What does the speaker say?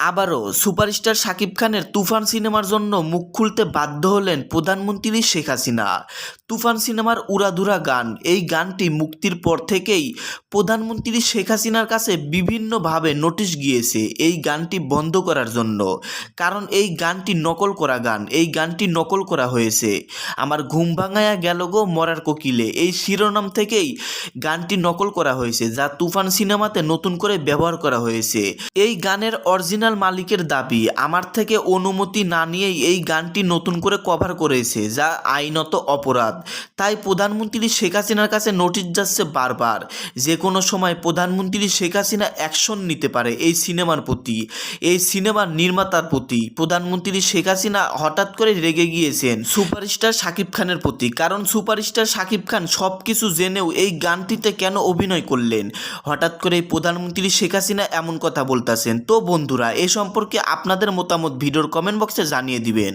আবারও সুপারস্টার শাকিব খানের তুফান সিনেমার জন্য মুখ খুলতে বাধ্য হলেন প্রধানমন্ত্রী শেখ হাসিনা। তুফান সিনেমার উড়াধুরা গান, এই গানটি মুক্তির পর থেকেই প্রধানমন্ত্রী শেখ হাসিনার কাছে বিভিন্নভাবে নোটিশ গিয়েছে এই গানটি বন্ধ করার জন্য। কারণ এই গানটি নকল করা গান, এই গানটি নকল করা হয়েছে। আমার ঘুম ভাঙায়া গেল গো মরার কোকিলে, এই শিরোনাম থেকেই গানটি নকল করা হয়েছে, যা তুফান সিনেমাতে নতুন করে ব্যবহার করা হয়েছে। এই গানের অরিজিনাল মালিকের দাবি। আমার থেকে অনুমতি না নিয়েই এই গানটি নতুন করে কভার করেছে, যা আইনত অপরাধ। তাই প্রধানমন্ত্রী শেখ হাসিনার কাছে নোটিশ যাচ্ছে বারবার। যে কোনো সময় প্রধানমন্ত্রী শেখ হাসিনা অ্যাকশন নিতে পারে এই সিনেমার প্রতি, এই সিনেমার নির্মাতার প্রতি। প্রধানমন্ত্রী শেখ হাসিনা হঠাৎ করে রেগে গিয়েছেন সুপারস্টার শাকিব খানের প্রতি। কারণ সুপারস্টার শাকিব খান সব কিছু জেনেও এই গানটিতে কেন অভিনয় করলেন? হঠাৎ করে প্রধানমন্ত্রী শেখ হাসিনা এমন কথা বলতেছেন। তো বন্ধুরা এ সম্পর্কে আপনাদের মতামত ভিডিওর কমেন্ট বক্সে জানিয়ে দিবেন।